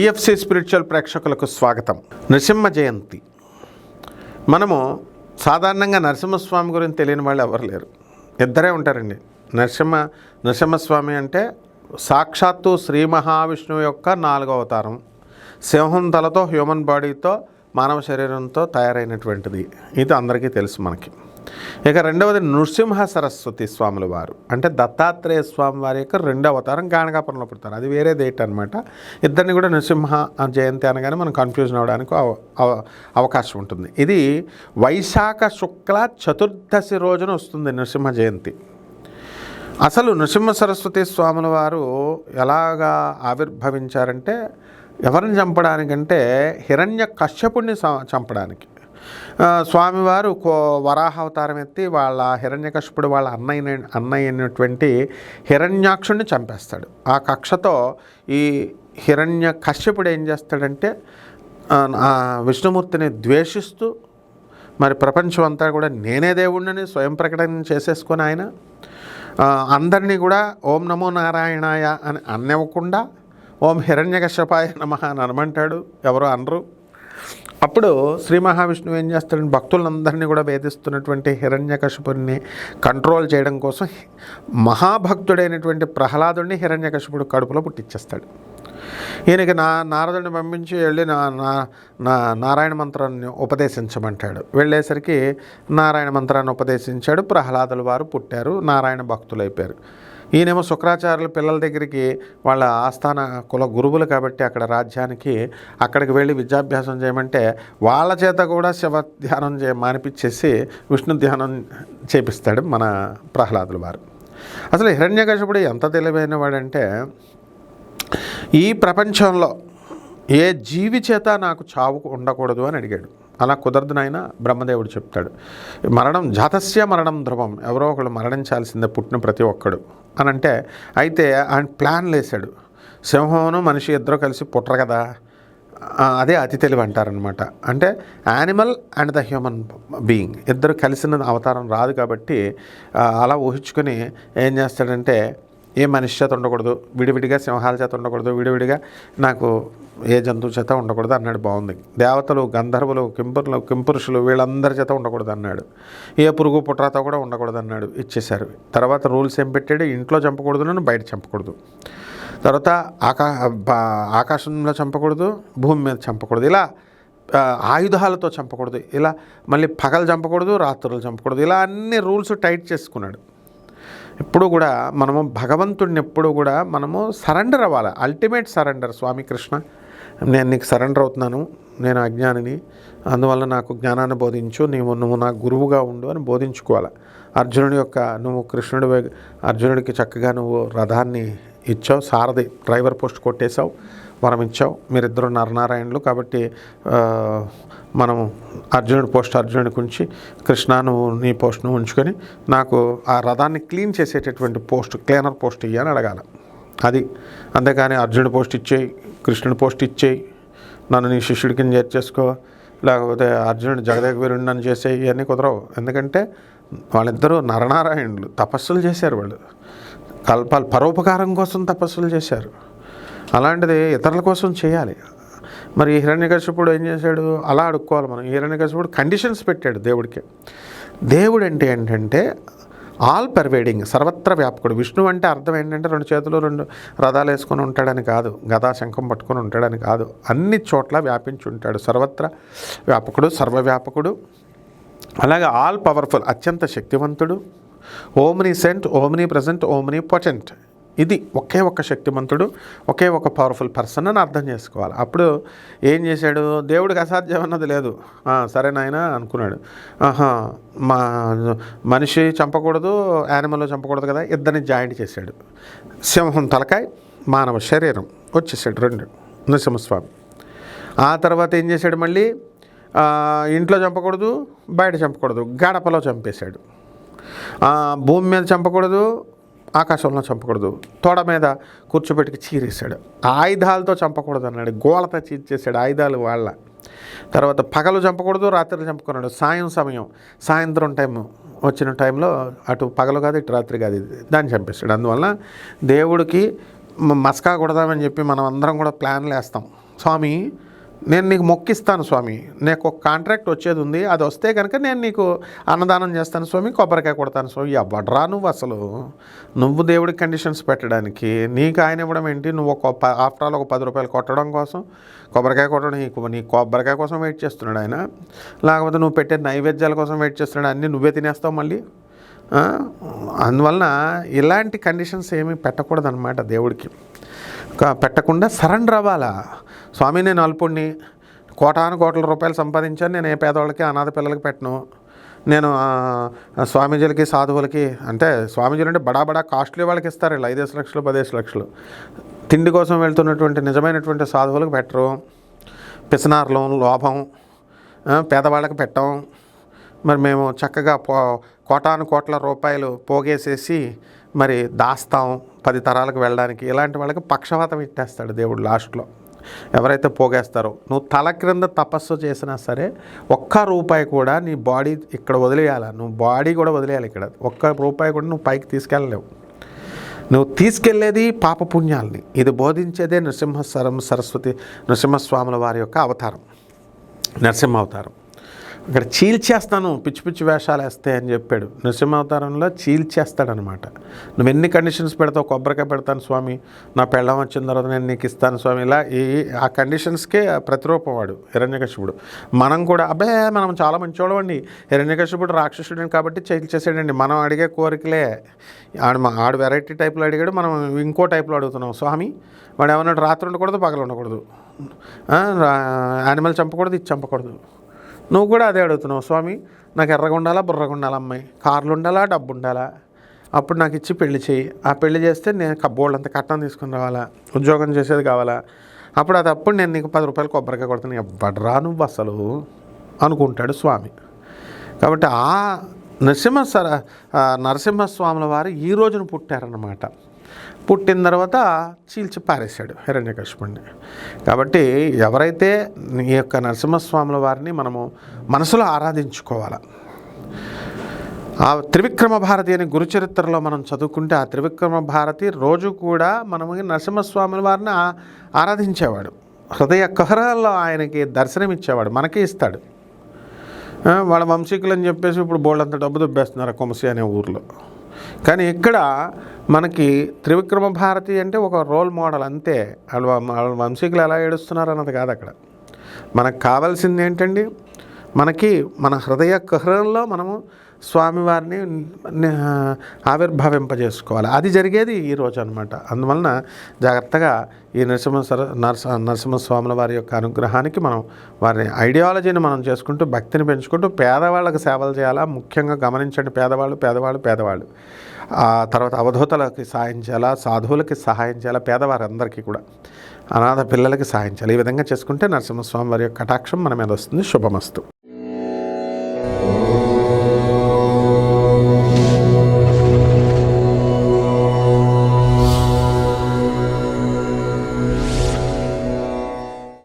DFC spiritual ప్రేక్షకులకు స్వాగతం. నరసింహ జయంతి. మనము సాధారణంగా నరసింహస్వామి గురించి తెలియని వాళ్ళు ఎవరు లేరు. ఇద్దరే ఉంటారండి. నరసింహ నరసింహస్వామి అంటే సాక్షాత్తు శ్రీ మహావిష్ణువు యొక్క నాలుగో అవతారం. సింహం తలతో హ్యూమన్ బాడీతో మానవ శరీరంతో తయారైనటువంటిది. ఇది అందరికీ తెలుసు మనకి. ఇక రెండవది నృసింహ సరస్వతి స్వాముల వారు. అంటే దత్తాత్రేయ స్వామి వారి యొక్క రెండవ అవతారం గానగాపురంలో పుడతారు. అది వేరే డేట్ అనమాట ఇద్దరిని కూడా నృసింహ జయంతి అనగానే మనం కన్ఫ్యూజన్ అవడానికి అవ- అవ- అవకాశం ఉంటుంది. ఇది వైశాఖ శుక్ల చతుర్దశి రోజున వస్తుంది నృసింహ జయంతి. అసలు నృసింహ సరస్వతి స్వాముల వారు ఎలాగా ఆవిర్భవించారంటే ఎవరిని చంపడానికంటే హిరణ్య కశ్యపుణ్ణి చంపడానికి. స్వామివారు కో వరాహావతారం ఎత్తి వాళ్ళ హిరణ్యకశ్యపుడు వాళ్ళ అన్నయ్య అన్నయ్య అయినటువంటి హిరణ్యాక్షుడిని చంపేస్తాడు. ఆ కక్షతో ఈ హిరణ్య కశ్యపుడు ఏం చేస్తాడంటే విష్ణుమూర్తిని ద్వేషిస్తూ మరి ప్రపంచం అంతా కూడా నేనే దేవుణ్ణని స్వయం ప్రకటన చేసేసుకొని ఆయన అందరినీ కూడా ఓం నమో నారాయణాయ అని అనివ్వకుండా ఓం హిరణ్యకశ్యపాయ నమ అని అనమంటాడు. ఎవరు అనరు. అప్పుడు శ్రీ మహావిష్ణువు ఏం చేస్తాడని భక్తులందరినీ కూడా వేధిస్తున్నటువంటి హిరణ్యకశిపుడిని కంట్రోల్ చేయడం కోసం మహాభక్తుడైనటువంటి ప్రహ్లాదుడిని హిరణ్యకశిపుడు కడుపులో పుట్టించేస్తాడు ఈయనకి నా నారదుడిని పంపించి వెళ్ళి నా నా నా నారాయణ మంత్రాన్ని ఉపదేశించమంటాడు. వెళ్ళేసరికి నారాయణ మంత్రాన్ని ఉపదేశించాడు ప్రహ్లాదుల వారు పుట్టారు నారాయణ భక్తులు అయిపోయారు ఈయనేమో శుక్రాచార్యులు పిల్లల దగ్గరికి వాళ్ళ ఆస్థాన కుల గురువులు కాబట్టి అక్కడ రాజ్యానికి అక్కడికి వెళ్ళి విద్యాభ్యాసం చేయమంటే వాళ్ళ చేత కూడా శివ ధ్యానం చే మానిపించేసి విష్ణు ధ్యానం చేపిస్తాడు మన ప్రహ్లాదుల వారు. అసలు హిరణ్యకశపుడు ఎంత తెలివైన వాడంటే ఈ ప్రపంచంలో ఏ జీవి చేత నాకు చావు ఉండకూడదు అని అడిగాడు. అలా కుదరదు నాయన బ్రహ్మదేవుడు చెప్తాడు. మరణం జాతస్య మరణం ధ్రువం ఎవరో ఒకళ్ళు మరణించాల్సిందే పుట్టిన ప్రతి ఒక్కడు. అని అంటే అయితే ఆయన ప్లాన్ లేశాడు. సింహమును మనిషి ఇద్దరు కలిసి పుట్టరు కదా? అదే అతి తెలివి అంటారనమాట అంటే animal and the human being. ఇద్దరు కలిసిన అవతారం రాదు కాబట్టి అలా ఊహించుకొని ఏం చేస్తాడంటే ఏ మనిషి చేత ఉండకూడదు విడివిడిగా సింహాల చేత ఉండకూడదు విడివిడిగా నాకు ఏ జంతువు చేత ఉండకూడదు అన్నాడు బాగుంది దేవతలు గంధర్వులు కింపురులు కింపురుషులు వీళ్ళందరి చేత ఉండకూడదు అన్నాడు. ఏ పురుగు పుట్రాతో కూడా ఉండకూడదు అన్నాడు ఇచ్చేశారు. తర్వాత రూల్స్ ఏం పెట్టాడు? ఇంట్లో చంపకూడదు బయట చంపకూడదు. తర్వాత ఆకా ఆకాశంలో చంపకూడదు భూమి మీద చంపకూడదు. ఇలా ఆయుధాలతో చంపకూడదు. ఇలా మళ్ళీ పగలు చంపకూడదు రాత్రులు చంపకూడదు. ఇలా అన్ని రూల్స్ టైట్ చేసుకున్నాడు. ఎప్పుడు కూడా మనము భగవంతుడిని ఎప్పుడు కూడా మనము సరెండర్ అవ్వాలి. Ultimate surrender Swami Krishna. నేను నీకు సరెండర్ అవుతున్నాను. నేను అజ్ఞానిని. అందువల్ల నాకు జ్ఞానాన్ని బోధించు. నీవు నువ్వు నా గురువుగా ఉండు అని బోధించుకోవాలి. అర్జునుడి యొక్క నువ్వు కృష్ణుడి అర్జునుడికి చక్కగా నువ్వు రథాన్ని ఇచ్చావు. సారథి డ్రైవర్ పోస్ట్ కొట్టేశావు. వరం ఇచ్చావు మీరిద్దరు నరనారాయణులు కాబట్టి మనం అర్జునుడి పోస్ట్ అర్జునుడికి ఉంచి కృష్ణ నువ్వు నీ పోస్ట్ను ఉంచుకొని నాకు ఆ రథాన్ని క్లీన్ చేసేటటువంటి పోస్ట్ క్లీనర్ పోస్ట్ ఇయ్యని అడగాలి. అది అంతేకాని అర్జునుడి పోస్ట్ ఇచ్చేయి కృష్ణుడి పోస్ట్ ఇచ్చేయి నన్ను నీ శిష్యుడి కింద చేర్చేసుకో లేకపోతే అర్జునుడు జగదేక నన్ను చేసే ఇవన్నీ కుదరవు. ఎందుకంటే వాళ్ళిద్దరూ నరనారాయణులు తపస్సులు చేశారు వాళ్ళు. కల్పాలు పరోపకారం కోసం తపస్సులు చేశారు. అలాంటిది ఇతరుల కోసం చేయాలి. మరి హిరణ్యకశిపుడు ఏం చేశాడు? అలా అడుక్కోవాలి మనం. హిరణ్యకశిపుడు కండిషన్స్ పెట్టాడు దేవుడికి. దేవుడు అంటే ఏంటంటే ఆల్ పర్వేడింగ్ సర్వత్ర వ్యాపకుడు. విష్ణు అంటే అర్థం ఏంటంటే రెండు చేతులు రెండు రథాలు వేసుకొని ఉంటాడని కాదు. గదా శంఖం పట్టుకొని ఉంటాడని కాదు. అన్ని చోట్ల వ్యాపించి ఉంటాడు. సర్వత్ర వ్యాపకుడు సర్వవ్యాపకుడు. అలాగే ఆల్ పవర్ఫుల్ అత్యంత శక్తివంతుడు. Omniscient omnipresent omnipotent ఇది ఒకే ఒక శక్తిమంతుడు ఒకే ఒక పవర్ఫుల్ పర్సన్ అని అర్థం చేసుకోవాలి. అప్పుడు ఏం చేశాడు? దేవుడికి అసాధ్యం అన్నది లేదు. సరే నాయన అనుకున్నాడు. ఆహా మా మనిషి చంపకూడదు యానిమల్ చంపకూడదు కదా ఇద్దరిని జాయింట్ చేశాడు. సింహం తలకాయ మానవ శరీరం వచ్చేసాడు రెండు. నృసింహస్వామి. ఆ తర్వాత ఏం చేశాడు మళ్ళీ? ఇంట్లో చంపకూడదు బయట చంపకూడదు గడపలో చంపేశాడు. భూమి మీద చంపకూడదు ఆకాశంలో చంపకూడదు. తోడ మీద కూర్చోబెట్టుకు చీరేశాడు. ఆయుధాలతో చంపకూడదు అన్నాడు. గోళతో చీర్చేశాడు ఆయుధాలు వాళ్ళ. తర్వాత పగలు చంపకూడదు రాత్రి చంపుకున్నాడు. సాయం సమయం. సాయంత్రం టైం వచ్చిన టైంలో అటు పగలు కాదు ఇటు రాత్రి కాదు దాన్ని చంపేశాడు. అందువల్ల దేవుడికి మస్కా కొడదామని చెప్పి మనం అందరం కూడా ప్లాన్లు వేస్తాం. స్వామి నేను నీకు మొక్కిస్తాను స్వామి. నాకు ఒక కాంట్రాక్ట్ వచ్చేది ఉంది అది వస్తే కనుక నేను నీకు అన్నదానం చేస్తాను స్వామి కొబ్బరికాయ కొడతాను స్వామి. ఎవడరా నువ్వు అసలు? నువ్వు దేవుడికి కండిషన్స్ పెట్టడానికి నీకు ఆయన ఇవ్వడం ఏంటి? నువ్వు ఒక ఆఫ్టర్ ఆల్ ఒక పది రూపాయలు కొట్టడం కోసం కొబ్బరికాయ కొట్టడం నీకు నీ కొబ్బరికాయ కోసం వెయిట్ చేస్తున్నాడు ఆయన. లేకపోతే నువ్వు పెట్టే నైవేద్యాల కోసం వెయిట్ చేస్తున్నాడు అన్నీ నువ్వే తినేస్తావు మళ్ళీ. అందువలన ఇలాంటి కండిషన్స్ ఏమీ పెట్టకూడదన్నమాట దేవుడికి. పెట్టకుండా సరెండర్ అవ్వాలా? స్వామి నేను అల్పుణ్ణి కోటాను కోట్ల రూపాయలు సంపాదించాను నేను ఏ పేదవాళ్ళకి అనాథ పిల్లలకి పెట్టను. నేను స్వామీజీలకి సాధువులకి అంటే స్వామీజీలు అంటే బడా బడా కాస్ట్లీ వాళ్ళకి ఇస్తారు ఇలా ఐదేసి లక్షలు పదేసి లక్షలు. తిండి కోసం వెళ్తున్నటువంటి నిజమైనటువంటి సాధువులకు పెట్టరు. పిసనార్లు లోభం పేదవాళ్ళకి పెట్టం. మరి మేము చక్కగా పో కోటాను కోట్ల రూపాయలు పోగేసేసి మరి దాస్తాం పది తరాలకు వెళ్ళడానికి ఇలాంటి వాళ్ళకి పక్షవాతం ఇట్టేస్తాడు దేవుడు లాస్ట్లో. ఎవరైతే పోగేస్తారో నువ్వు తల క్రింద తపస్సు చేసినా సరే ఒక్క రూపాయి కూడా నీ బాడీ ఇక్కడ వదిలేయాలి? నువ్వు బాడీ కూడా వదిలేయాలి ఇక్కడ. ఒక్క రూపాయి కూడా నువ్వు పైకి తీసుకెళ్ళలేవు. నువ్వు తీసుకెళ్ళేది పాపపుణ్యాలని. ఇది బోధించేదే నృసింహస్వరం సరస్వతి నృసింహస్వాముల వారి యొక్క అవతారం నరసింహ అవతారం ఇక్కడ చీల్చేస్తాను పిచ్చి పిచ్చి వేషాలు వేస్తే అని చెప్పాడు. నృసింహావతారంలో చీల్చేస్తాడనమాట. నువ్వు ఎన్ని కండిషన్స్ పెడతావు? కొబ్బరికాయ పెడతాను స్వామి. నా పెళ్ళం వచ్చిన తర్వాత నేను నీకు ఇస్తాను స్వామి. ఇలా ఈ ఆ కండిషన్స్కే ప్రతిరూపం వాడు హిరణ్యకశిపుడు. మనం కూడా అబ్బే మనం చాలా మంచివాడు అండి హిరణ్యకశిపుడు రాక్షసుడు కాబట్టి చీల్చేసాడండి. మనం అడిగే కోరికలే. ఆడు మా- ఆడు వెరైటీ టైప్లో అడిగాడు మనం ఇంకో టైప్లో అడుగుతున్నాం. స్వామి వాడు ఏమన్నాడు? రాత్రి ఉండకూడదు పగలు ఉండకూడదు. యానిమల్ చంపకూడదు ఇది చంపకూడదు. నువ్వు కూడా అదే అడుగుతున్నావు స్వామి నాకు ఎర్రగా ఉండాలా బుర్రగా ఉండాలా అమ్మాయి? కార్లు ఉండాలా డబ్బు ఉండాలా అప్పుడు నాకు ఇచ్చి పెళ్ళి చేయి ఆ పెళ్ళి చేస్తే నేను కబ్బోళ్ళు అంత కట్నం తీసుకుని రావాలా? ఉద్యోగం చేసేది కావాలా? అప్పుడు అది అప్పుడు నేను నీకు పది రూపాయలు కొబ్బరికాయ కొడతాను. ఎవ్వడరా నువ్వు అసలు? అనుకుంటాడు స్వామి. కాబట్టి ఆ నరసింహ సర నరసింహస్వాముల వారు ఈ రోజున పుట్టారన్నమాట. పుట్టిన తర్వాత చీల్చి పారేశాడు హిరణ్యకశిపుణ్ణి. కాబట్టి ఎవరైతే ఈ యొక్క నరసింహస్వాముల వారిని మనము మనసులో ఆరాధించుకోవాలి? ఆ త్రివిక్రమ భారతి అనే గురుచరిత్రలో మనం చదువుకుంటే ఆ త్రివిక్రమ భారతి రోజు కూడా మనము నరసింహస్వాముల వారిని ఆరాధించేవాడు. హృదయ కుహరాల్లో ఆయనకి దర్శనం ఇచ్చేవాడు మనకే ఇస్తాడు. వాళ్ళ వంశీకులు అని చెప్పేసి ఇప్పుడు బోళ్ళంత డబ్బు దుబ్బేస్తున్నారు కొమసి అనే ఊర్లో. కానీ ఇక్కడ మనకి త్రివిక్రమ భారతి అంటే ఒక రోల్ మోడల్ అంతే. వాళ్ళ వాళ్ళ వంశీకులు ఎలా ఏడుస్తున్నారు అన్నది కాదు అక్కడ. మనకు కావాల్సింది ఏంటండి? మనకి మన హృదయ కుహరంలో మనము స్వామివారిని ఆవిర్భావింపజేసుకోవాలి. అది జరిగేది ఈ రోజు అనమాట అందువలన జాగ్రత్తగా ఈ నరసింహ సర నరస నరసింహస్వాముల వారి యొక్క అనుగ్రహానికి మనం వారి ఐడియాలజీని మనం చేసుకుంటూ భక్తిని పెంచుకుంటూ పేదవాళ్ళకి సేవలు చేయాలా? ముఖ్యంగా గమనించండి పేదవాళ్ళు పేదవాళ్ళు పేదవాళ్ళు. ఆ తర్వాత అవధూతలకి సహాయం చేయాలా? సాధువులకి సహాయం చేయాలా? పేదవారందరికీ కూడా. అనాథ పిల్లలకి సహాయం చేయాలి? ఈ విధంగా చేసుకుంటే నరసింహస్వామి వారి యొక్క కటాక్షం మన మీద వస్తుంది. శుభమస్తు.